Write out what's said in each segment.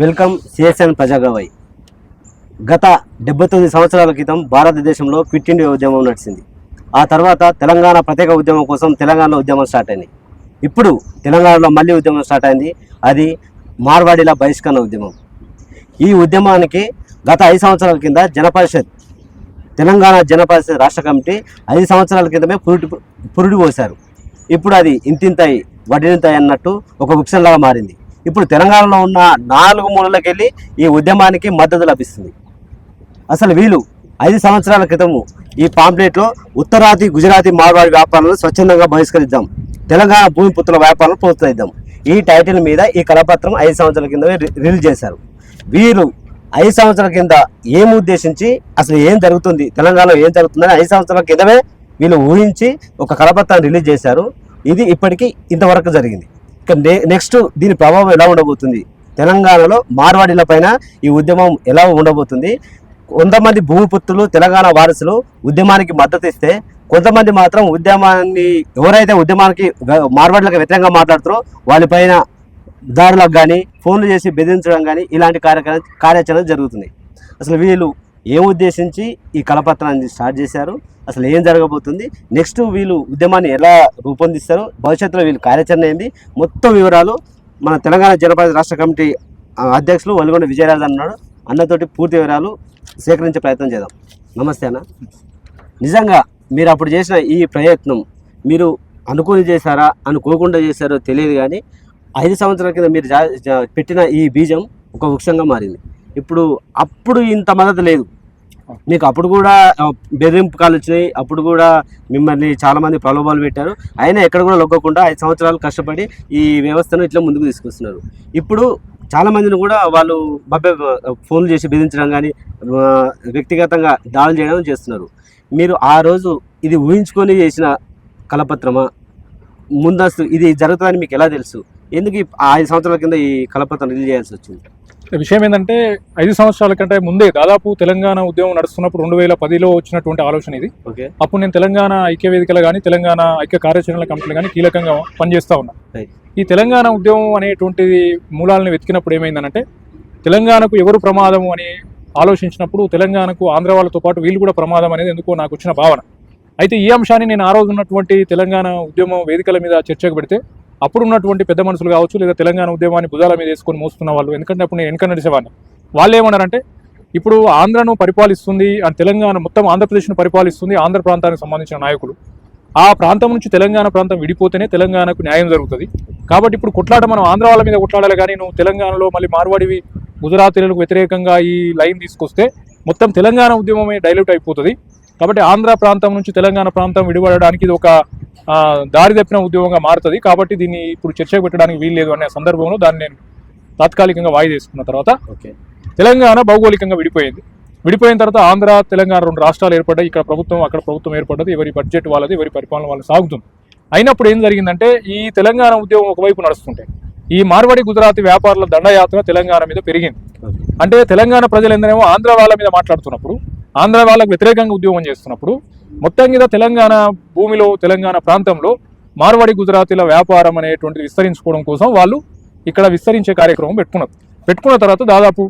Welcome CSN ప్రజాగవై. గత డెబ్బై తొమ్మిది సంవత్సరాల క్రితం భారతదేశంలో క్విట్ ఇండియా ఉద్యమం నడిచింది. ఆ తర్వాత తెలంగాణ ప్రత్యేక ఉద్యమం కోసం తెలంగాణ ఉద్యమం స్టార్ట్ అయింది. ఇప్పుడు తెలంగాణలో మళ్ళీ ఉద్యమం స్టార్ట్ అయింది. అది మార్వాడీల బహిష్కరణ ఉద్యమం. ఈ ఉద్యమానికి గత ఐదు సంవత్సరాల కింద జనపరిషత్ తెలంగాణ జనపరిషత్ రాష్ట్ర కమిటీ ఐదు సంవత్సరాల క్రితమే పురుటి పురుడు పోశారు. ఇప్పుడు అది ఇంతింతాయి వడ్డింతాయి అన్నట్టు ఒక వృక్షంలాగా మారింది. ఇప్పుడు తెలంగాణలో ఉన్న నాలుగు మూలలకెళ్ళి ఈ ఉద్యమానికి మద్దతు లభిస్తుంది. అసలు వీళ్ళు ఐదు సంవత్సరాల క్రితము ఈ పాంప్లెట్లో ఉత్తరాది గుజరాతీ మార్వాడి వ్యాపారాలను స్వచ్ఛందంగా బహిష్కరిద్దాం. తెలంగాణ భూమి పుత్రుల వ్యాపారాలను ప్రోత్సహిద్దాం. ఈ టైటిల్ మీద ఈ కలపత్రం ఐదు సంవత్సరాల కింద రిలీజ్ చేశారు. వీరు ఐదు సంవత్సరాల కింద ఏం ఉద్దేశించి అసలు ఏం జరుగుతుంది తెలంగాణలో ఏం జరుగుతుందని ఐదు సంవత్సరాల కిందమే వీళ్ళు ఊహించి ఒక కలపత్రాన్ని రిలీజ్ చేశారు. ఇది ఇప్పటికీ ఇంతవరకు జరిగింది. నెక్స్ట్ దీని ప్రభావం ఎలా ఉండబోతుంది? తెలంగాణలో మార్వాడీల పైన ఈ ఉద్యమం ఎలా ఉండబోతుంది? కొంతమంది భూమిపుత్రులు తెలంగాణ వారసులు ఉద్యమానికి మద్దతు ఇస్తే కొంతమంది మాత్రం ఉద్యమాన్ని ఎవరైతే ఉద్యమానికి మార్వాడీలకు వ్యతిరేకంగా మాట్లాడుతారో వాళ్ళపైన దారులకు కానీ ఫోన్లు చేసి బెదిరించడం కానీ ఇలాంటి కార్యక్రమ కార్యాచరణ జరుగుతుంది. అసలు వీళ్ళు ఏ ఉద్దేశించి ఈ కళపత్రాన్ని స్టార్ట్ చేశారు అసలు ఏం జరగబోతుంది నెక్స్ట్ వీళ్ళు ఉద్యమాన్ని ఎలా రూపొందిస్తారు భవిష్యత్తులో వీళ్ళు కార్యాచరణ ఏంది మొత్తం వివరాలు మన తెలంగాణ జనపద రాష్ట్ర కమిటీ అధ్యక్షులు వల్గొండ విజయరాజు అన్నాడు. అన్నతోటి పూర్తి వివరాలు సేకరించే ప్రయత్నం చేద్దాం. నమస్తే అన్న. నిజంగా మీరు అప్పుడు చేసిన ఈ ప్రయత్నం మీరు అనుకుని చేశారా అనుకోకుండా చేశారో తెలియదు కానీ ఐదు సంవత్సరాల కింద మీరు జా- పెట్టిన ఈ బీజం ఒక వృక్షంగా మారింది. ఇప్పుడు అప్పుడు ఇంత మద్దతు లేదు. మీకు అప్పుడు కూడా బెదిరింపు కాలు వచ్చినాయి. అప్పుడు కూడా మిమ్మల్ని చాలామంది ప్రలోభాలు పెట్టారు. అయినా ఎక్కడ కూడా లొక్కకుండా ఐదు సంవత్సరాలు కష్టపడి ఈ వ్యవస్థను ఇట్లా ముందుకు తీసుకొస్తున్నారు. ఇప్పుడు చాలా మందిని కూడా వాళ్ళు బబ్బే ఫోన్లు చేసి బెదిరించడం కానీ వ్యక్తిగతంగా దాడులు చేయడం చేస్తున్నారు. మీరు ఆ రోజు ఇది ఊహించుకొని చేసిన కలపత్రమా? ముందస్తు ఇది జరుగుతుందని మీకు ఎలా తెలుసు? ఎందుకు ఐదు సంవత్సరాల కింద ఈ కలపత్రం రిలీజ్ చేయాల్సి వచ్చింది? విషయం ఏంటంటే ఐదు సంవత్సరాల కంటే ముందే దాదాపు తెలంగాణ ఉద్యమం నడుస్తున్నప్పుడు రెండు వేల పదిలో వచ్చినటువంటి ఆలోచన ఇది. ఓకే. అప్పుడు నేను తెలంగాణ ఐక్య వేదికలు కానీ తెలంగాణ ఐక్య కార్యాచరణ కమిటీలు కానీ కీలకంగా పనిచేస్తా ఉన్నా. ఈ తెలంగాణ ఉద్యమం అనేటువంటిది మూలాలను వెతికినప్పుడు ఏమైందనంటే తెలంగాణకు ఎవరు ప్రమాదము అని ఆలోచించినప్పుడు తెలంగాణకు ఆంధ్ర వాళ్ళతో పాటు వీళ్ళు కూడా ప్రమాదం అనేది ఎందుకో నాకు వచ్చిన భావన. అయితే ఈ అంశాన్ని నేను ఆ రోజు ఉన్నటువంటి తెలంగాణ ఉద్యమం వేదికల మీద చర్చకు పెడితే అప్పుడు ఉన్నటువంటి పెద్ద మనుషులు కావచ్చు లేదా తెలంగాణ ఉద్యమాన్ని భుజాల మీద వేసుకొని మోస్తున్న వాళ్ళు. ఎందుకంటే అప్పుడు నేను వెనక నడిచేవాడిని. వాళ్ళు ఏమన్నారంటే ఇప్పుడు ఆంధ్రను పరిపాలిస్తుంది అండ్ తెలంగాణ మొత్తం ఆంధ్రప్రదేశ్ను పరిపాలిస్తుంది ఆంధ్ర ప్రాంతానికి సంబంధించిన నాయకులు. ఆ ప్రాంతం నుంచి తెలంగాణ ప్రాంతం విడిపోతేనే తెలంగాణకు న్యాయం జరుగుతుంది. కాబట్టి ఇప్పుడు కొట్లాట మనం ఆంధ్ర వాళ్ళ మీద కొట్లాడాలి కానీ నువ్వు తెలంగాణలో మళ్ళీ మార్వాడివి గుజరాతీలకు వ్యతిరేకంగా ఈ లైన్ తీసుకొస్తే మొత్తం తెలంగాణ ఉద్యమమే డైల్యూట్ అయిపోతుంది. కాబట్టి ఆంధ్ర ప్రాంతం నుంచి తెలంగాణ ప్రాంతం విడిపడడానికి ఇది ఒక దారి తప్పిన ఉద్యమంగా మారుతుంది. కాబట్టి దీన్ని ఇప్పుడు చర్చకు పెట్టడానికి వీల్లేదు అనే సందర్భంలో దాన్ని నేను తాత్కాలికంగా వాయిదా వేసుకున్న తర్వాత ఓకే. తెలంగాణ భౌగోళికంగా విడిపోయింది. విడిపోయిన తర్వాత ఆంధ్ర తెలంగాణ రెండు రాష్ట్రాలు ఏర్పడ్డాయి. ఇక్కడ ప్రభుత్వం అక్కడ ప్రభుత్వం ఏర్పడ్డది. ఎవరి బడ్జెట్ వాళ్ళది ఎవరి పరిపాలన వాళ్ళది సాగుతుంది. అయినప్పుడు ఏం జరిగిందంటే ఈ తెలంగాణ ఉద్యమం ఒకవైపు నడుస్తుంటే ఈ మార్వాడి గుజరాతీ వ్యాపారుల దండయాత్ర తెలంగాణ మీద పెరిగింది. అంటే తెలంగాణ ప్రజలు ఎందరేమో ఆంధ్ర వాళ్ళ మీద మాట్లాడుతున్నప్పుడు ఆంధ్ర వాళ్ళకు వ్యతిరేకంగా ఉద్యోగం చేస్తున్నప్పుడు మొత్తం మీద తెలంగాణ భూమిలో తెలంగాణ ప్రాంతంలో మార్వాడి గుజరాతీల వ్యాపారం అనేటువంటిది విస్తరించుకోవడం కోసం వాళ్ళు ఇక్కడ విస్తరించే కార్యక్రమం పెట్టుకున్నారు. పెట్టుకున్న తర్వాత దాదాపు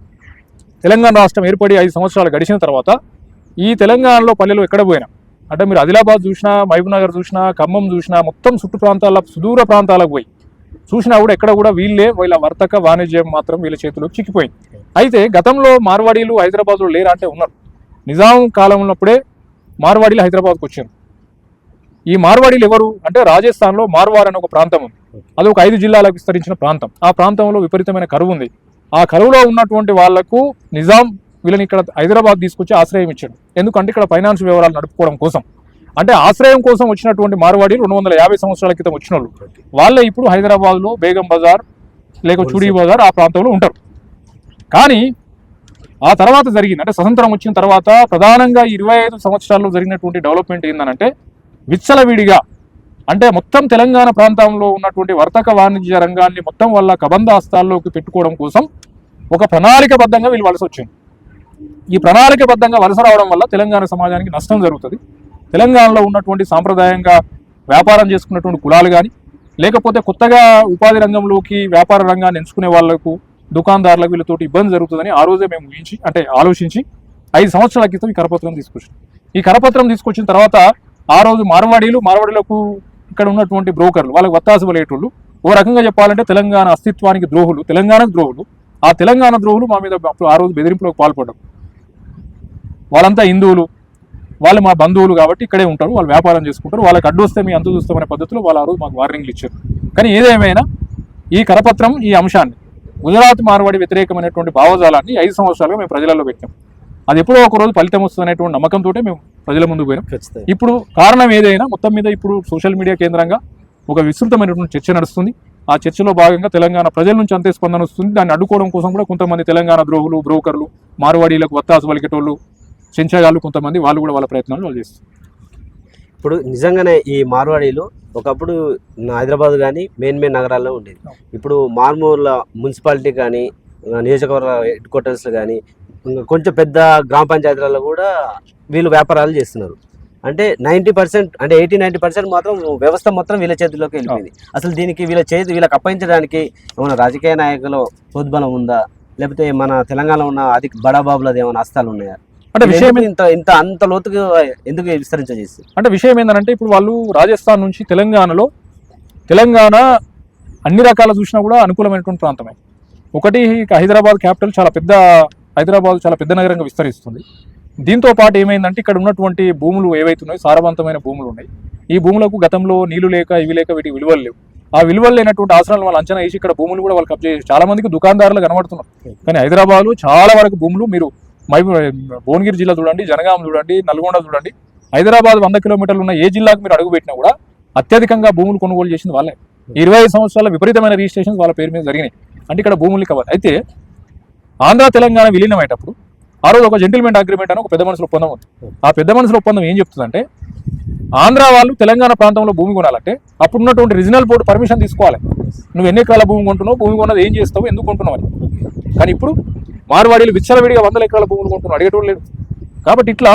తెలంగాణ రాష్ట్రం ఏర్పడి ఐదు సంవత్సరాలు గడిచిన తర్వాత ఈ తెలంగాణలో పల్లెలు ఎక్కడ పోయినా అంటే మీరు ఆదిలాబాద్ చూసినా మహబూబ్నగర్ చూసినా ఖమ్మం చూసినా మొత్తం చుట్టు ప్రాంతాల సుదూర ప్రాంతాలకు పోయి చూసినా కూడా ఎక్కడ కూడా వీళ్ళే వీళ్ళ వర్తక వాణిజ్యం మాత్రం వీళ్ళ చేతిలో చిక్కిపోయింది. అయితే గతంలో మార్వాడీలు హైదరాబాద్లో లేరా అంటే ఉన్నారు. నిజాం కాలం ఉన్నప్పుడే మార్వాడీలు హైదరాబాద్కు వచ్చారు. ఈ మార్వాడీలు ఎవరు అంటే రాజస్థాన్లో మార్వార్ అనే ఒక ప్రాంతం ఉంది. అది ఒక ఐదు జిల్లాలకు విస్తరించిన ప్రాంతం. ఆ ప్రాంతంలో విపరీతమైన కరువు ఉంది. ఆ కరువులో ఉన్నటువంటి వాళ్ళకు నిజాం వీళ్ళని ఇక్కడ హైదరాబాద్ తీసుకొచ్చి ఆశ్రయం ఇచ్చాడు ఎందుకంటే ఇక్కడ ఫైనాన్స్ వ్యవహారాలు నడుపుకోవడం కోసం. అంటే ఆశ్రయం కోసం వచ్చినటువంటి మార్వాడీలు రెండు వందల యాభై సంవత్సరాల క్రితం వచ్చిన వాళ్ళు వాళ్ళే ఇప్పుడు హైదరాబాద్లో బేగం బజార్ లేక చుడీ బజార్ ఆ ప్రాంతంలో ఉంటారు. కానీ ఆ తర్వాత జరిగింది. అంటే స్వతంత్రం వచ్చిన తర్వాత ప్రధానంగా ఇరవై ఐదు సంవత్సరాల్లో జరిగినటువంటి డెవలప్మెంట్ ఏంటంటే విచ్చలవిడిగా అంటే మొత్తం తెలంగాణ ప్రాంతంలో ఉన్నటువంటి వర్తక వాణిజ్య రంగాన్ని మొత్తం వల్ల కబంధ హస్తాల్లోకి పెట్టుకోవడం కోసం ఒక ప్రణాళికబద్ధంగా వీళ్ళు వలస వచ్చింది. ఈ ప్రణాళికబద్ధంగా వలస రావడం వల్ల తెలంగాణ సమాజానికి నష్టం జరుగుతుంది. తెలంగాణలో ఉన్నటువంటి సాంప్రదాయంగా వ్యాపారం చేసుకున్నటువంటి కులాలు కానీ లేకపోతే కొత్తగా ఉపాధి రంగంలోకి వ్యాపార రంగాన్ని ఎంచుకునే వాళ్ళకు దుకాణదారులకు వీళ్ళతోటి ఇబ్బంది జరుగుతుందని ఆ రోజే మేము ఊహించి అంటే ఆలోచించి ఐదు సంవత్సరాల క్రితం ఈ కరపత్రం తీసుకొచ్చాం. ఈ కరపత్రం తీసుకొచ్చిన తర్వాత ఆ రోజు మార్వాడీలు మార్వాడీలకు ఇక్కడ ఉన్నటువంటి బ్రోకర్లు వాళ్ళకి వత్తాసు పలేటోళ్ళు ఓ రకంగా చెప్పాలంటే తెలంగాణ అస్తిత్వానికి ద్రోహులు తెలంగాణకు ద్రోహులు. ఆ తెలంగాణ ద్రోహులు మా మీద ఆ రోజు బెదిరింపులకు పాల్పడ్డారు వాళ్ళంతా హిందువులు వాళ్ళు మా బంధువులు కాబట్టి ఇక్కడే ఉంటారు వాళ్ళు వ్యాపారం చేసుకుంటారు వాళ్ళకి అడ్డు వస్తే మీ అంత చూస్తామనే పద్ధతిలో వాళ్ళు ఆ రోజు మాకు వార్నింగ్లు ఇచ్చారు. కానీ ఏదేమైనా ఈ కరపత్రం ఈ అంశాన్ని గుజరాత్ మార్వాడి వ్యతిరేకమైనటువంటి భావజాలాన్ని ఐదు సంవత్సరాలుగా మేము ప్రజలలో పెట్టాం. అది ఎప్పుడో ఒక రోజు ఫలితం వస్తుందనేటువంటి నమ్మకంతో మేము ప్రజల ముందుకు పోయినాం. ఇప్పుడు కారణం ఏదైనా మొత్తం మీద ఇప్పుడు సోషల్ మీడియా కేంద్రంగా ఒక విస్తృతమైనటువంటి చర్చ నడుస్తుంది. ఆ చర్చలో భాగంగా తెలంగాణ ప్రజల నుంచి అంతే స్పందన వస్తుంది. దాన్ని అడ్డుకోవడం కోసం కూడా కొంతమంది తెలంగాణ ద్రోహులు బ్రోకర్లు మార్వాడీలకు వత్తాసు పలికేటోళ్ళు చెంచగాళ్ళు కొంతమంది వాళ్ళు కూడా వాళ్ళ ప్రయత్నాలు వాళ్ళు చేస్తారు ఇప్పుడు నిజంగానే ఈ మార్వాడీలు ఒకప్పుడు హైదరాబాద్ కానీ మెయిన్ మెయిన్ నగరాల్లో ఉండేది. ఇప్పుడు మారుమూల మున్సిపాలిటీ కానీ నియోజకవర్గ హెడ్ క్వార్టర్స్ కానీ కొంచెం పెద్ద గ్రామ పంచాయతీలలో కూడా వీళ్ళు వ్యాపారాలు చేస్తున్నారు. అంటే నైంటీ పర్సెంట్ అంటే ఎయిటీ నైంటీ పర్సెంట్ మాత్రం వ్యవస్థ మొత్తం వీళ్ళ చేతిలోకి వెళ్ళిపోయింది. అసలు దీనికి వీళ్ళ చేతి వీళ్ళకి అప్పగించడానికి ఏమైనా రాజకీయ నాయకుల ప్రోద్బలం ఉందా? లేకపోతే మన తెలంగాణలో ఉన్న అధిక బడాబాబులది ఏమైనా హస్తాలు ఉన్నాయా? అంటే విషయం ఇంత ఇంత అంత లోతుగా ఎందుకు విస్తరించేసి అంటే విషయం ఏంటంటే ఇప్పుడు వాళ్ళు రాజస్థాన్ నుంచి తెలంగాణలో తెలంగాణ అన్ని రకాల చూసినా కూడా అనుకూలమైనటువంటి ప్రాంతమే. ఒకటి హైదరాబాద్ క్యాపిటల్ చాలా పెద్ద హైదరాబాద్ చాలా పెద్ద నగరంగా విస్తరిస్తుంది. దీంతో పాటు ఏమైందంటే ఇక్కడ ఉన్నటువంటి భూములు ఏవైతున్నాయో సారవంతమైన భూములు ఉన్నాయి. ఈ భూములకు గతంలో నీళ్ళు లేక ఇవి లేక వీటి విలువలు లేవు. ఆ విలువలు లేనటువంటి అవసరాలు వాళ్ళు అంచనా వేసి ఇక్కడ భూములు కూడా వాళ్ళు కబ్జా చేసి చాలా మందికి దుకాణదారులు కనబడుతున్నారు కానీ హైదరాబాద్లో చాలా వరకు భూములు మీరు మై భువనగిరి జిల్లా చూడండి జనగాం చూడండి నల్గొండ చూడండి. హైదరాబాద్ వంద కిలోమీటర్లు ఉన్న ఏ జిల్లాకు మీరు అడుగు పెట్టినా కూడా అత్యధికంగా భూములు కొనుగోలు చేసింది వాళ్ళే. ఇరవై ఐదు సంవత్సరాల విపరీతమైన రిజిస్ట్రేషన్స్ వాళ్ళ పేరు మీద జరిగినాయి. అంటే ఇక్కడ భూములు కావాలి అయితే ఆంధ్ర తెలంగాణ విలీనమయ్యేటప్పుడు ఆ రోజు ఒక జెంటిల్మెంట్ అగ్రిమెంట్ అని ఒక పెద్ద మనుషుల ఒప్పందం ఉంది. ఆ పెద్ద మనుషుల ఒప్పందం ఏం చెప్తుందంటే ఆంధ్ర వాళ్ళు తెలంగాణ ప్రాంతంలో భూమి కొనాలంటే అప్పుడు ఉన్నటువంటి రీజనల్ బోర్డు పర్మిషన్ తీసుకోవాలి. నువ్వు ఎన్ని ఎకరాల భూమి కొంటున్నావు? భూమి కొన్నది ఏం చేస్తావు? ఎందుకు కొంటున్నావు అని. కానీ ఇప్పుడు మార్వాడీలు విచ్చలవిడిగా వందల ఎకరాల భూములు కొంటున్నారు. అడిగేటోళ్ళు లేడు. కాబట్టి ఇట్లా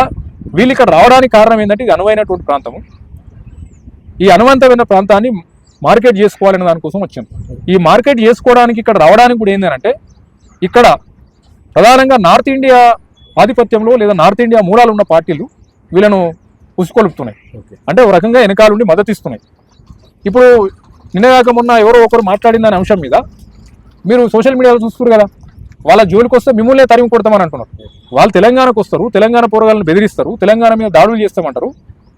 వీళ్ళు ఇక్కడ రావడానికి కారణం ఏంటంటే ఇది అనువైనటువంటి ప్రాంతము. ఈ అనువంతమైన ప్రాంతాన్ని మార్కెట్ చేసుకోవాలనే దానికోసం వచ్చాం. ఈ మార్కెట్ చేసుకోవడానికి ఇక్కడ రావడానికి కూడా ఏంటంటే ఇక్కడ ప్రధానంగా నార్త్ ఇండియా ఆధిపత్యంలో లేదా నార్త్ ఇండియా మూలాలు ఉన్న పార్టీలు వీళ్ళను ఉసుకొలుపుతున్నాయి. అంటే ఒక రకంగా వెనకాలండి మద్దతు ఇస్తున్నాయి ఇప్పుడు నిన్నగాక మొన్న ఎవరో ఒకరు మాట్లాడిన దాని అంశం మీద. మీరు సోషల్ మీడియాలో చూస్తున్నారు కదా. వాళ్ళ జోలికి వస్తే మిమ్మల్నే తరిమి కొడతామని అంటున్నారు వాళ్ళు తెలంగాణకు వస్తారు తెలంగాణ పోరగాళ్ళని బెదిరిస్తారు తెలంగాణ మీద దాడులు చేస్తామంటారు.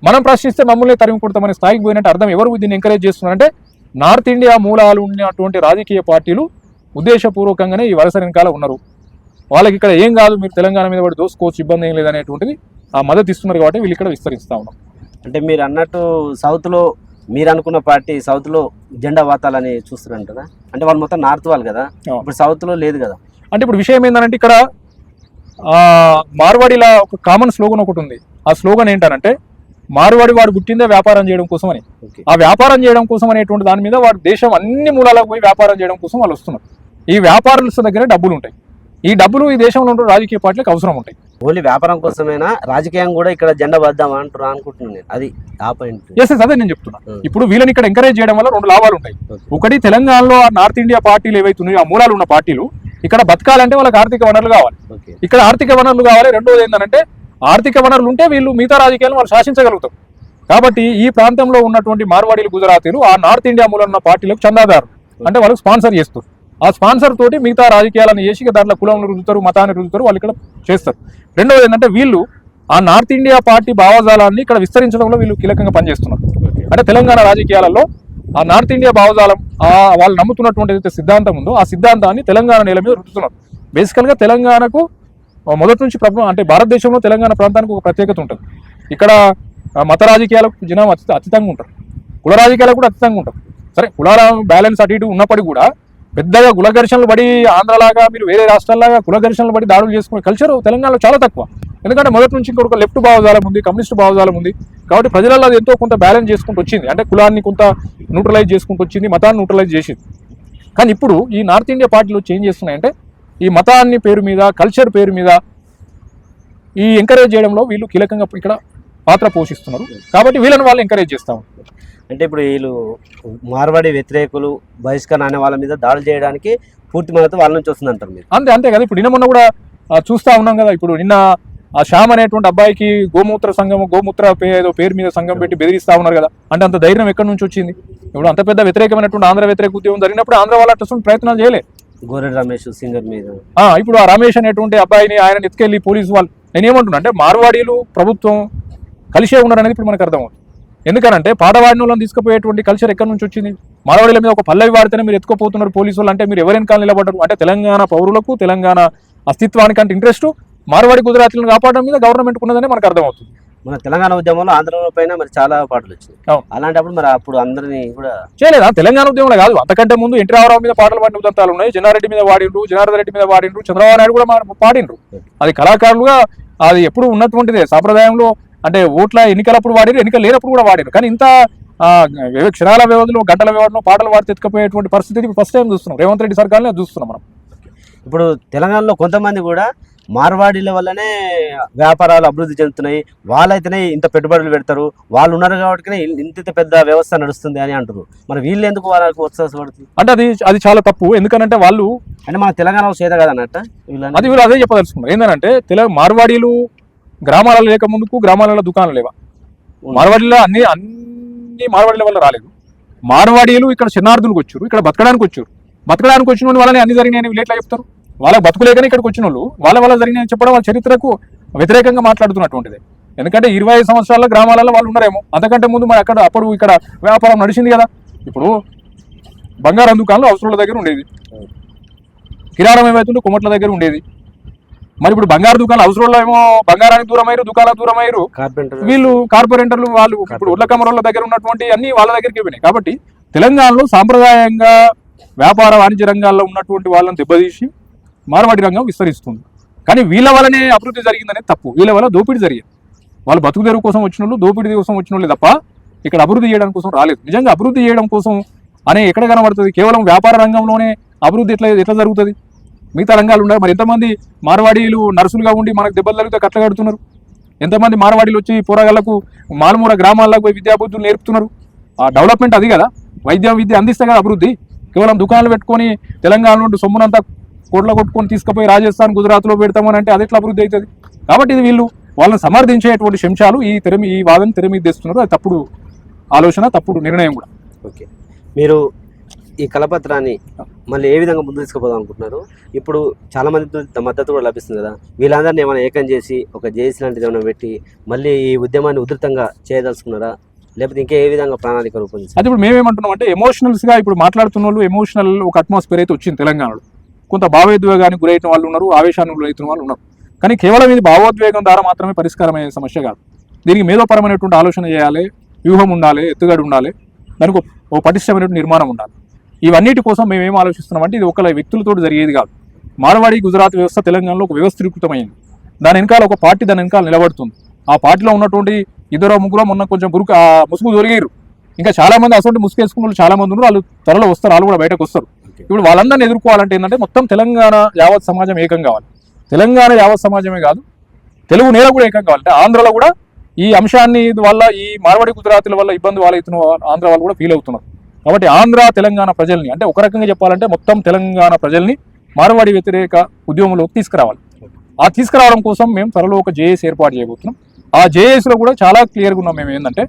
మనం ప్రశ్నిస్తే మమ్మల్ని తరిమి కొడతామనే స్థాయికి పోయినట్టు అర్థం ఎవరు దీన్ని ఎంకరేజ్ చేస్తున్నారంటే నార్త్ ఇండియా మూలాలు ఉన్నటువంటి రాజకీయ పార్టీలు ఉద్దేశపూర్వకంగానే ఈ వలస వెనకాల ఉన్నారు. వాళ్ళకి ఇక్కడ ఏం కాదు మీరు తెలంగాణ మీద పడి దోసుకోవచ్చు ఇబ్బంది ఏం లేదనేటువంటిది ఆ మద్దతు ఇస్తున్నారు కాబట్టి వీళ్ళు ఇక్కడ విస్తరిస్తా ఉన్నాం. అంటే మీరు అన్నట్టు సౌత్లో మీరు అనుకున్న పార్టీ సౌత్లో జెండా వాతాలని చూస్తున్నారు కదా అంటే వాళ్ళు మొత్తం నార్త్ వాళ్ళు కదా. ఇప్పుడు సౌత్లో లేదు కదా? అంటే ఇప్పుడు విషయం ఏంటంటే ఇక్కడ ఆ, మార్వాడిలా ఒక కామన్ స్లోగన్ ఒకటి ఉంది. ఆ స్లోగన్ ఏంటంటే మార్వాడి వాడు పుట్టిందే వ్యాపారం చేయడం కోసం అని ఆ వ్యాపారం చేయడం కోసం అనేటువంటి దాని మీద వాడు దేశం అన్ని మూలాలకు పోయి వ్యాపారం చేయడం కోసం వాళ్ళు వస్తున్నారు. ఈ వ్యాపారుల దగ్గర డబ్బులు ఉంటాయి. ఈ డబ్బులు ఈ దేశంలో ఉన్న రాజకీయ పార్టీలకు అవసరం ఉంటాయి. ఓన్లీ వ్యాపారం కోసమైనా? రాజకీయం కూడా ఇక్కడ జెండా వద్దాం అంటారు అనుకుంటున్నాను నేను. అది ఆ పాయింట్ ఎస్ అదే నేను చెప్తున్నా. ఇప్పుడు వీళ్ళని ఇక్కడ ఎంకరేజ్ చేయడం వల్ల రెండు లాభాలు ఉంటాయి. ఒకటి తెలంగాణలో నార్త్ ఇండియా పార్టీలు ఏవైతే ఉన్నాయో ఆ మూలాలు ఉన్న పార్టీలు ఇక్కడ బతకాలంటే వాళ్ళకి ఆర్థిక వనరులు కావాలి. ఇక్కడ ఆర్థిక వనరులు కావాలి. రెండోది ఏంటంటే ఆర్థిక వనరులు ఉంటే వీళ్ళు మిగతా రాజకీయాలను వాళ్ళు శాసించగలుగుతారు. కాబట్టి ఈ ప్రాంతంలో ఉన్నటువంటి మార్వాడీలు గుజరాతీలు ఆ నార్త్ ఇండియా మూల ఉన్న పార్టీలకు చందాదారు. అంటే వాళ్ళకి స్పాన్సర్ చేస్తారు. ఆ స్పాన్సర్ తోటి మిగతా రాజకీయాలను చేసి దాంట్లో కులంను రుద్దుతారు మతాన్ని రుద్దుతారు వాళ్ళు ఇక్కడ చేస్తారు. రెండోది ఏంటంటే వీళ్ళు ఆ నార్త్ ఇండియా పార్టీ భావజాలాన్ని ఇక్కడ విస్తరించడంలో వీళ్ళు కీలకంగా పనిచేస్తున్నారు. అంటే తెలంగాణ రాజకీయాలలో ఆ నార్త్ ఇండియా భావజాలం ఆ వాళ్ళు నమ్ముతున్నటువంటి ఏదైతే సిద్ధాంతం ఉందో ఆ సిద్ధాంతాన్ని తెలంగాణ నేల మీద రుద్దుతున్నారు. బేసికల్గా తెలంగాణకు మొదటి నుంచి ప్రభు అంటే భారతదేశంలో తెలంగాణ ప్రాంతానికి ఒక ప్రత్యేకత ఉంటుంది. ఇక్కడ మత రాజకీయాలకు జనం అతి అతీతంగా ఉంటారు. కుల రాజకీయాలకు కూడా అతీతంగా ఉంటారు. సరే కులాల బ్యాలెన్స్ అటు ఇటు ఉన్నప్పటికీ కూడా పెద్దగా కుల ఘర్షణలు పడి ఆంధ్రలాగా మీరు వేరే రాష్ట్రాల్లాగా కుల ఘర్షణలు పడి దాడులు చేసుకునే కల్చర్ తెలంగాణలో చాలా తక్కువ. ఎందుకంటే మొదటి నుంచి ఇంకొక లెఫ్ట్ భావజాలం ఉంది కమ్యూనిస్ట్ భావజాలం ఉంది. కాబట్టి ప్రజలలో అది ఎంతో కొంత బ్యాలెన్స్ చేసుకుంటూ వచ్చింది. అంటే కులాన్ని కొంత న్యూట్రలైజ్ చేసుకుంటూ వచ్చింది మతాన్ని న్యూట్రలైజ్ చేసింది. కానీ ఇప్పుడు ఈ నార్త్ ఇండియా పార్టీలు చేంజ్ చేస్తున్నాయంటే ఈ మతాన్ని పేరు మీద కల్చర్ పేరు మీద ఈ ఎంకరేజ్ చేయడంలో వీళ్ళు కీలకంగా ఇక్కడ పాత్ర పోషిస్తున్నారు. కాబట్టి వీళ్ళని వాళ్ళు ఎంకరేజ్ చేస్తాం అంటే ఇప్పుడు వీళ్ళు మార్వాడి వ్యతిరేకులు బహిష్కరణ అనే వాళ్ళ మీద దాడులు చేయడానికి పూర్తి మద్దతు వాళ్ళ నుంచి వస్తుంది అంటారు అంతే అంతే కదా. ఇప్పుడు నిన్న మొన్న కూడా చూస్తా ఉన్నాం కదా. ఇప్పుడు నిన్న ఆ శ్యామ్ అనేటువంటి అబ్బాయికి గోమూత్ర సంఘం గోమూత్ర ఏదో పేరు మీద సంఘం పెట్టి బెదిరిస్తా ఉన్నారు కదా. అంటే అంత ధైర్యం ఎక్కడి నుంచి వచ్చింది? ఇప్పుడు అంత పెద్ద వ్యతిరేకమైనటువంటి ఆంధ్ర వ్యతిరేక ఉద్యమం జరిగినప్పుడు ఆంధ్ర వాళ్ళ అటువంటి ప్రయత్నాలు చేయలే. రమేష్ సింగర్ మీద. ఆ, ఇప్పుడు ఆ రమేష్ అనేటువంటి అబ్బాయిని ఆయన ఎత్తుకెళ్ళి పోలీసు వాళ్ళు నేను ఏమంటున్నా అంటే మార్వాడీలు ప్రభుత్వం కలిసే ఉన్నారు అనేది ఇప్పుడు మనకు అర్థమవుతుంది. ఎందుకనంటే పాడవాడిన వాళ్ళని తీసుకుపోయేటువంటి కల్చర్ ఎక్కడి నుంచి వచ్చింది? మార్వాడీల మీద ఒక పల్లవి వాడితేనే మీరు ఎత్తుకుపోతున్నారు పోలీసు వాళ్ళు అంటే మీరు ఎవరైనా కాలం నిలబడ్డారు? అంటే తెలంగాణ పౌరులకు తెలంగాణ అస్తిత్వానికి అంటే ఇంట్రెస్ట్ మార్వాడి గుజరాతీలను కాపాడడం మీద గవర్నమెంట్ ఉన్నదని మనకు అర్థమవుతుంది. మన తెలంగాణ ఉద్యమంలో ఆంధ్ర పైన మరి చాలా పాటలు వచ్చినాయి. అలాంటప్పుడు మరి అప్పుడు అందరినీ కూడా చేయలేదా? తెలంగాణ ఉద్యమంలో కాదు. అంతకంటే ముందు ఎన్టీ రామారావు మీద పాటలు పాడిన ఉదంతాలు ఉన్నాయి. జనారెడ్డి మీద వాడిండ్రు జనార్దన్ రెడ్డి మీద వాడిండ్రు చంద్రబాబు నాయుడు కూడా పాడిండ్రు. అది కళాకారులుగా అది ఎప్పుడు ఉన్నటువంటిదే. సాంప్రదాయంలో అంటే ఓట్ల ఎన్నికలప్పుడు వాడిరు ఎన్నికలు లేనప్పుడు కూడా వాడిరు కానీ ఇంత క్షణాల వ్యవధిలో గంటల వ్యవధిలో పాటలు పాడితే ఎత్తుకపోయేటువంటి పరిస్థితి ఫస్ట్ టైం చూస్తున్నాం. రేవంత్ రెడ్డి సర్కార్నే చూస్తున్నాం మనం. ఇప్పుడు తెలంగాణలో కొంతమంది కూడా మార్వాడీల వల్లనే వ్యాపారాలు అభివృద్ధి చెందుతున్నాయి. వాళ్ళైతేనే ఇంత పెట్టుబడులు పెడతారు. వాళ్ళు ఉన్నారు కాబట్టి ఇంత పెద్ద వ్యవస్థ నడుస్తుంది అని అంటారు. మరి వీళ్ళు ఎందుకు వాళ్ళకి ఉత్సాహపడుతుంది అంటే అది అది చాలా తప్పు. ఎందుకంటే వాళ్ళు అంటే మన తెలంగాణ చేత కదా అన్నట్ట వీళ్ళని? అది వీళ్ళు అదే చెప్పదలుచుకున్నారు. ఏంటంటే తెల మార్వాడీలు గ్రామాలలో లేక ముందుకు గ్రామాలలో దుకాణాలు లేవా? మార్వాడీలో అన్ని అన్ని మార్వాడీల వల్ల రాలేదు. మార్వాడీలు ఇక్కడ శనార్థులకు వచ్చారు. ఇక్కడ బతకడానికి వచ్చారు. బతకడానికి వచ్చిన వాళ్ళు వాళ్ళని అన్ని జరిగినాయని వీళ్ళు ఎట్లా చెప్తారు? వాళ్ళకి బతుకులేకనే ఇక్కడికి వచ్చిన వాళ్ళు వాళ్ళ వల్ల జరిగినాయని చెప్పడం వాళ్ళ చరిత్రకు వ్యతిరేకంగా మాట్లాడుతున్నటువంటిది. ఎందుకంటే ఇరవై ఐదు సంవత్సరాల గ్రామాలలో వాళ్ళు ఉన్నారేమో. అంతకంటే ముందు మరి అక్కడ అప్పుడు ఇక్కడ వ్యాపారం నడిచింది కదా. ఇప్పుడు బంగారం దుకాణాలు అవసరాల దగ్గర ఉండేది. కిరాణం ఏమైతుందో కుమ్మట్ల దగ్గర ఉండేది. మరి ఇప్పుడు బంగారు దుకాణాలు అవసరంలో ఏమో బంగారానికి దూరం అయ్యారు దుకాణాలకు దూరం అయ్యారు వీళ్ళు కార్పొరేటర్లు వాళ్ళు ఇప్పుడు ఉర్ల కమరోళ్ళ దగ్గర ఉన్నటువంటి అన్ని వాళ్ళ దగ్గరికి పోయినాయి. కాబట్టి తెలంగాణలో సాంప్రదాయంగా వ్యాపార వాణిజ్య రంగాల్లో ఉన్నటువంటి వాళ్ళని దెబ్బతీసి మార్వాడి రంగం విస్తరిస్తుంది. కానీ వీళ్ళ వల్లనే అభివృద్ధి జరిగిందనేది తప్పు. వీళ్ళ వల్ల దోపిడీ జరిగింది. వాళ్ళు బతుకు తెరువు కోసం వచ్చిన వాళ్ళు దోపిడీ కోసం వచ్చిన వాళ్ళే తప్ప ఇక్కడ అభివృద్ధి చేయడం కోసం రాలేదు. నిజంగా అభివృద్ధి చేయడం కోసం అనే ఎక్కడ కనబడుతుంది? కేవలం వ్యాపార రంగంలోనే అభివృద్ధి ఎట్లా ఎట్లా జరుగుతుంది? మిగతా రంగాలు ఉండవు. మరి ఎంతమంది మార్వాడీలు నర్సులుగా ఉండి మనకు దెబ్బలు తగిలితే కట్ల కడుతున్నారు? ఎంతమంది మార్వాడీలు వచ్చి పోరాగాళ్ళకు మారుమూల గ్రామాలకు పోయి విద్యాబుద్ధులు నేర్పుతున్నారు? ఆ డెవలప్మెంట్ అది కదా. వైద్యం విద్య అందిస్తే కదా అభివృద్ధి. కేవలం దుకాణాలు పెట్టుకొని తెలంగాణ నుండి సొమ్మునంతా కోట్ల కొట్టుకొని తీసుకుపోయి రాజస్థాన్ గుజరాత్లో పెడతామని అంటే అది ఎట్లా అభివృద్ధి అవుతుంది? కాబట్టి ఇది వీళ్ళు వాళ్ళని సమర్థించేటువంటి శంశాలు ఈ తెర మీ- ఈ వాదన తెర మీద తెస్తున్నారు. అది తప్పుడు ఆలోచన తప్పుడు నిర్ణయం కూడా. ఓకే. మీరు ఈ కలపత్రాన్ని మళ్ళీ ఏ విధంగా ముందు తీసుకుపోదాం అనుకుంటున్నారు? ఇప్పుడు చాలా మంది మద్దతు కూడా లభిస్తుంది కదా. వీళ్ళందరినీ ఏమైనా ఏకం చేసి ఒక జేసీ లాంటిది ఏమైనా పెట్టి మళ్ళీ ఈ ఉద్యమాన్ని ఉధృతంగా చేయదలుచుకున్నారా? లేకపోతే ఇంకా ఏ విధంగా ప్రణాళిక రూపొందించారు అది ఇప్పుడు మేమేమంటున్నాం అంటే ఎమోషనల్స్గా ఇప్పుడు మాట్లాడుతున్న వాళ్ళు ఎమోషనల్ ఒక అట్మాస్ఫియర్ అయితే వచ్చింది తెలంగాణలో. కొంత భావోద్వేగానికి గురైన వాళ్ళు ఉన్నారు ఆవేశానికి గురైతున్న వాళ్ళు ఉన్నారు. కానీ కేవలం ఇది భావోద్వేగం ద్వారా మాత్రమే పరిష్కారమయ్యే సమస్య కాదు. దీనికి మేధోపరమైనటువంటి ఆలోచన చేయాలి వ్యూహం ఉండాలి ఎత్తుగడు ఉండాలి దానికి ఓ పటిష్టమైనటువంటి నిర్మాణం ఉండాలి. ఇవన్నిటి కోసం మేము ఏం ఆలోచిస్తున్నాం అంటే ఇది ఒకళ్ళ వ్యక్తులతో జరిగేది కాదు. మార్వాడి గుజరాత్ వ్యవస్థ తెలంగాణలో ఒక వ్యవస్థీకృతమైంది. దాని వెనకాల ఒక పార్టీ దాని వెనకాల నిలబడుతుంది. ఆ పార్టీలో ఉన్నటువంటి ఇద్దరు ముగ్గురు మొన్న కొంచెం గురుకు ముసుగు దొరికారు ఇంకా చాలామంది అసలు ముసుగు వేసుకున్న వాళ్ళు చాలామంది ఉన్నారు. వాళ్ళు త్వరలో వస్తారు వాళ్ళు కూడా బయటకు వస్తారు. ఇప్పుడు వాళ్ళందరినీ ఎదుర్కోవాలంటే ఏంటంటే మొత్తం తెలంగాణ యావత్ సమాజం ఏకం కావాలి. తెలంగాణ యావత్ సమాజమే కాదు తెలుగు నేల కూడా ఏకం కావాలి. అంటే ఆంధ్రలో కూడా ఈ అంశాన్ని వల్ల ఈ మార్వాడి గుజరాతీల వల్ల ఇబ్బంది వాళ్ళవుతున్న ఆంధ్ర వాళ్ళు కూడా ఫీల్ అవుతున్నారు. కాబట్టి ఆంధ్ర తెలంగాణ ప్రజల్ని అంటే ఒక రకంగా చెప్పాలంటే మొత్తం తెలంగాణ ప్రజల్ని మార్వాడి వ్యతిరేక ఉద్యమంలోకి తీసుకురావాలి. ఆ తీసుకురావడం కోసం మేము త్వరలో ఒక జేఏసీ ఏర్పాటు చేయబోతున్నాం. ఆ జేఏసీలో కూడా చాలా క్లియర్గా ఉన్నాం మేము ఏంటంటే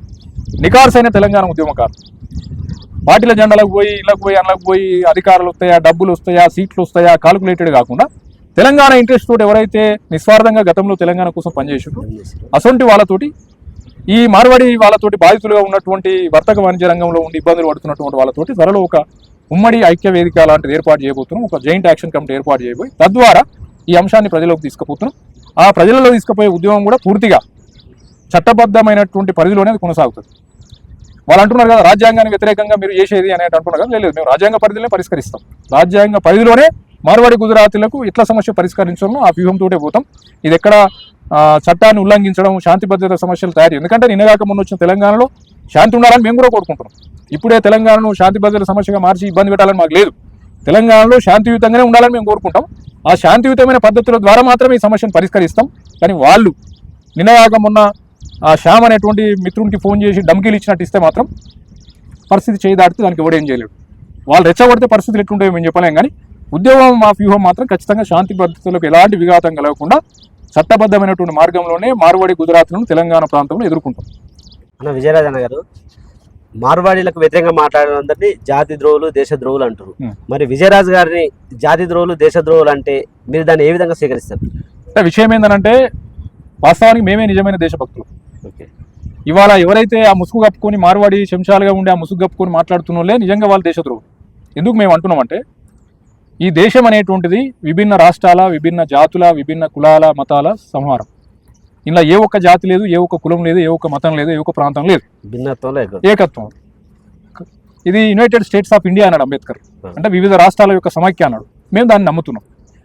నికార్సైన తెలంగాణ ఉద్యమకారులు. పార్టీల జెండాలకు పోయి ఇళ్ళకు పోయి అందులోకి పోయి అధికారులు వస్తాయా డబ్బులు వస్తాయా సీట్లు వస్తాయా కాల్కులేటెడ్ కాకుండా తెలంగాణ ఇంట్రెస్ట్ తోటి ఎవరైతే నిస్వార్థంగా గతంలో తెలంగాణ కోసం పనిచేసారో అసొంటి వాళ్ళతోటి ఈ మార్వాడి వాళ్ళతోటి బాధితులుగా ఉన్నటువంటి వర్తక వాణిజ్య రంగంలో ఉండి ఇబ్బందులు పడుతున్నటువంటి వాళ్ళతోటి త్వరలో ఒక ఉమ్మడి ఐక్య వేదిక లాంటిది ఏర్పాటు చేయబోతున్నాం ఒక జాయింట్ యాక్షన్ కమిటీ ఏర్పాటు చేయబోయి తద్వారా ఈ అంశాన్ని ప్రజలకు తీసుకుపోతున్నాం. ఆ ప్రజలలో తీసుకుపోయే ఉద్యమం కూడా పూర్తిగా చట్టబద్ధమైనటువంటి పరిధిలోనే కొనసాగుతుంది. వాళ్ళు అంటున్నారు కదా రాజ్యాంగానికి వ్యతిరేకంగా మీరు చేసేది అనేది అంటున్నారు కదా లేదు మేము రాజ్యాంగ పరిధిలోనే పరిష్కరిస్తాం. రాజ్యాంగ పరిధిలోనే మార్వాడి గుజరాతీలకు ఎట్లా సమస్య పరిష్కరించడం ఆ వ్యూహంతోటే పోతాం. ఇది ఎక్కడ చట్టాన్ని ఉల్లంఘించడం శాంతి భద్రత సమస్యలు తయారు ఎందుకంటే నిన్నగాక మొన్న వచ్చిన తెలంగాణలో శాంతి ఉండాలని మేము కూడా కోరుకుంటున్నాం. ఇప్పుడే తెలంగాణను శాంతి భద్రత సమస్యగా మార్చి ఇబ్బంది పెట్టాలని మాకు లేదు. తెలంగాణలో శాంతియుతంగానే ఉండాలని మేము కోరుకుంటాం. ఆ శాంతియుతమైన పద్ధతుల ద్వారా మాత్రమే ఈ సమస్యను పరిష్కరిస్తాం. కానీ వాళ్ళు నిన్నగాక మొన్న ఆ శ్యామ్ అనేటువంటి మిత్రునికి ఫోన్ చేసి డమ్కీలు ఇచ్చినట్టు ఇస్తే మాత్రం పరిస్థితి చేయి దాటితే దానికి ఎవడేం చేయలేడు. వాళ్ళు రెచ్చగొడితే పరిస్థితులు ఎట్లుంటాయో మేము చెప్పలేం కానీ ఉద్యమం మా వ్యూహం మాత్రం ఖచ్చితంగా శాంతి భద్రతలకు ఎలాంటి విఘాతం కలగకుండా చట్టబద్ధమైనటువంటి మార్గంలోనే మార్వాడి గుజరాత్లను తెలంగాణ ప్రాంతంలో ఎదుర్కొంటాం. అన్న విజయరాజన్న గారు మార్వాడీలకు వ్యతిరేకంగా మాట్లాడినందరినీ జాతి ద్రోహులు దేశ ద్రోహులు అంటారు. మరి విజయరాజు గారిని జాతి ద్రోహులు దేశ ద్రోహులు అంటే మీరు దాన్ని ఏ విధంగా స్వీకరిస్తారు? అంటే విషయం ఏంటంటే వాస్తవానికి మేమే నిజమైన దేశభక్తులు. ఇవాళ ఎవరైతే ఆ ముసుగు కప్పుకొని మార్వాడి శంశాలుగా ఉండి ఆ ముసుగు కప్పుకొని మాట్లాడుతున్న వాళ్ళే నిజంగా వాళ్ళు దేశద్రోహులు ఎందుకు మేము అంటున్నామంటే ఈ దేశం అనేటువంటిది విభిన్న రాష్ట్రాల విభిన్న జాతుల విభిన్న కులాల మతాల సంహారం. ఇలా ఏ ఒక్క జాతి లేదు ఏ ఒక్క కులం లేదు ఏ ఒక్క మతం లేదు ఏ ఒక్క ప్రాంతం లేదు. ఎక్కువ ఏకత్వం. ఇది యునైటెడ్ స్టేట్స్ ఆఫ్ ఇండియా అన్నాడు అంబేద్కర్. అంటే వివిధ రాష్ట్రాల యొక్క సమైక్య అన్నాడు. మేము దాన్ని నమ్ముతున్నాం.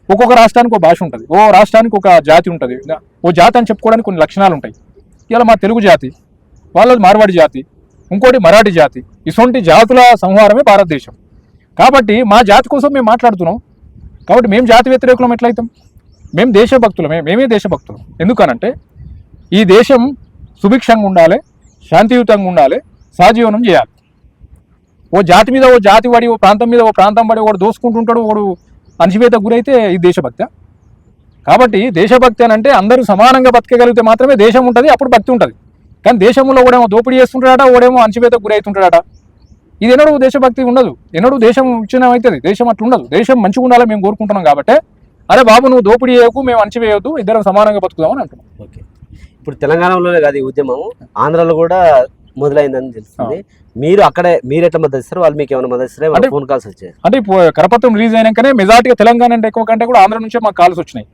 ఒక్కొక్క రాష్ట్రానికి ఒక భాష ఉంటుంది. ఓ రాష్ట్రానికి ఒక జాతి ఉంటుంది. ఓ జాతి అని చెప్పుకోవడానికి కొన్ని లక్షణాలు ఉంటాయి. ఇలా మా తెలుగు జాతి వాళ్ళది మార్వాడి జాతి ఇంకోటి మరాఠీ జాతి. ఇటువంటి జాతుల సంహారమే భారతదేశం. కాబట్టి మా జాతి కోసం మేము మాట్లాడుతున్నాం. కాబట్టి మేము జాతి వ్యతిరేకులం ఎట్లయితాం? మేము దేశభక్తులమే మేమే దేశభక్తులం. ఎందుకనంటే ఈ దేశం సుభిక్షంగా ఉండాలి శాంతియుతంగా ఉండాలి సహజీవనం చేయాలి. ఓ జాతి మీద ఓ జాతి పడి ఓ ప్రాంతం మీద ఓ ప్రాంతం పడి ఒకడు దోసుకుంటుంటాడు ఒకడు అణచివేత గురైతే ఈ దేశభక్తి. కాబట్టి దేశభక్తి అని అంటే అందరూ సమానంగా బతకగలిగితే మాత్రమే దేశం ఉంటుంది అప్పుడు భక్తి ఉంటుంది. కానీ దేశంలో ఒకడేమో దోపిడీ చేస్తుంటాడట ఓడేమో అణచివేతకు గురవుతుంటాడట. ఇది ఎన్నడూ దేశభక్తి ఉండదు. ఎన్నడూ దేశం విచ్ఛిన్నమవుతుంది దేశం అట్లా ఉండదు. దేశం మంచిగా ఉండాలని మేము కోరుకుంటున్నాం కాబట్టి అరే బాబు నువ్వు దోపిడీ చేయకు మేము అణచివేయొద్దు ఇద్దరం సమానంగా బతుకుదామని అంటున్నాం. ఓకే. ఇప్పుడు తెలంగాణలోనే కాదు ఈ ఉద్యమం. ఆంధ్రాలో కూడా మొదలైందని తెలుస్తుంది మీరు అక్కడే మీరు ఎట్లా మద్దతు ఇస్తారు వాళ్ళు మీకు ఏమైనా మద్దతు ఇస్తారా? ఫోన్ కాల్స్ వచ్చాయి? అంటే ఇప్పుడు కరపత్రం రిలీజ్ అయినాకనే మెజార్టీగా తెలంగాణ అంటే ఎక్కువ కంటే కూడా ఆంధ్ర నుంచే మాకు కాల్స్ వచ్చినాయి.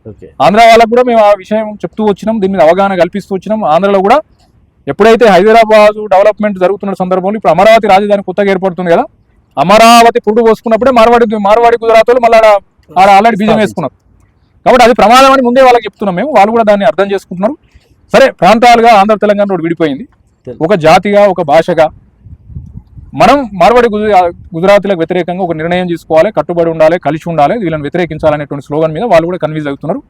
ఆంధ్ర వాళ్ళకు కూడా మేము ఆ విషయం చెప్తూ వచ్చినాం దీని మీద అవగాహన కల్పిస్తూ వచ్చినాం. ఆంధ్రలో కూడా ఎప్పుడైతే హైదరాబాద్ డెవలప్మెంట్ జరుగుతున్న సందర్భంలో ఇప్పుడు అమరావతి రాజధాని కొత్తగా ఏర్పడుతుంది కదా అమరావతి పురుడు పోసుకున్నప్పుడే మార్వాడి మార్వాడి గుజరాత్ వాళ్ళు మళ్ళీ ఆడ ఆల్రెడీ బీజం వేసుకున్నారు. కాబట్టి అది ప్రమాదం అని ముందే వాళ్ళకి చెప్తున్నాం మేము. వాళ్ళు కూడా దాన్ని అర్థం చేసుకుంటున్నారు. సరే ప్రాంతాలుగా ఆంధ్ర తెలంగాణ రోడ్డు విడిపోయింది. ఒక జాతిగా ఒక భాషగా మనం మార్వాడి గుజ గుజరాతీలకు వ్యతిరేకంగా ఒక నిర్ణయం తీసుకోవాలి కట్టుబడి ఉండాలి కలిసి ఉండాలి వీళ్ళని వ్యతిరేకించాలనేటువంటి స్లోగన్ మీద వాళ్ళు కూడా కన్విన్స్ అవుతున్నారు.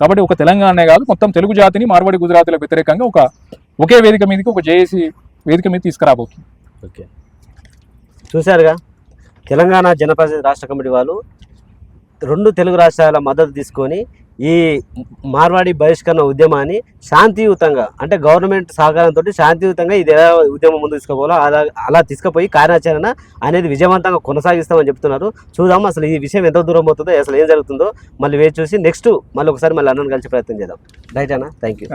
కాబట్టి ఒక తెలంగాణనే కాదు మొత్తం తెలుగు జాతిని మార్వాడి గుజరాతీలకు వ్యతిరేకంగా ఒక ఒకే వేదిక మీదకి ఒక జేఏసీ వేదిక మీద తీసుకురాబోతుంది. ఓకే. చూశారుగా తెలంగాణ జనప్రతినిధి రాష్ట్ర కమిటీ వాళ్ళు రెండు తెలుగు రాష్ట్రాల మద్దతు తీసుకొని ఈ మార్వాడి బహిష్కరణ ఉద్యమాన్ని శాంతియుతంగా అంటే గవర్నమెంట్ సహకారంతో శాంతియుతంగా ఇది ఎలా ఉద్యమం ముందు తీసుకోవాలో అలా అలా తీసుకుపోయి కార్యాచరణ అనేది విజయవంతంగా కొనసాగిస్తామని చెప్తున్నారు. చూద్దాం అసలు ఈ విషయం ఎంత దూరం పోతుందో అసలు ఏం జరుగుతుందో మళ్ళీ వేచి చూసి నెక్స్ట్ మళ్ళీ ఒకసారి మళ్ళీ అన్నను కలిసి ప్రయత్నం చేద్దాం. రైట్ అన్న థ్యాంక్ యూ